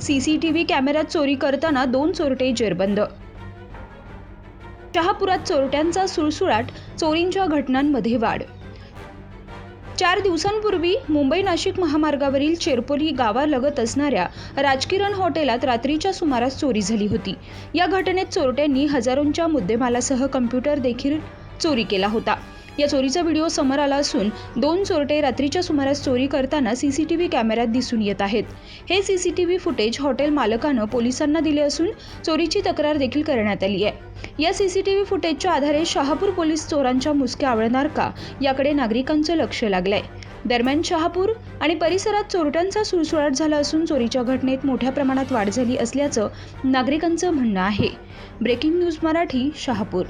CCTV कॅमेऱ्यात चोरी करताना दोन चोरटे जेरबंद. शहापुरात चोरट्यांचा सुळसुळाट चोरींच्या घटनांमध्ये वाढ. चार दिवसांपूर्वी मुंबई नाशिक महामार्गावरील चेरपोली गावालगत असणाऱ्या राजकिरण हॉटेलात रात्रीच्या सुमारास चोरी झाली होती. या घटनेत चोरट्यांनी हजारोंच्या मुद्देमालासह कम्प्युटर देखील चोरी केला होता. या चोरीचा व्हिडिओ समोर आला असून दोन चोरटे रात्रीच्या सुमारास चोरी करताना सीसीटीव्ही कॅमेऱ्यात दिसून येत आहेत. हे सीसीटीव्ही फुटेज हॉटेल मालकानं पोलिसांना दिले असून चोरीची तक्रार देखील करण्यात आली आहे. या सीसीटीव्ही फुटेजच्या आधारे शहापूर पोलीस चोरांच्या मुसक्या आवळणार का याकडे नागरिकांचं लक्ष लागलंय. दरम्यान शहापूर आणि परिसरात चोरट्यांचा सुळसुळाट झाला असून चोरीच्या घटनेत मोठ्या प्रमाणात वाढ झाली असल्याचं नागरिकांचं म्हणणं आहे. Breaking news Marathi Shahapur.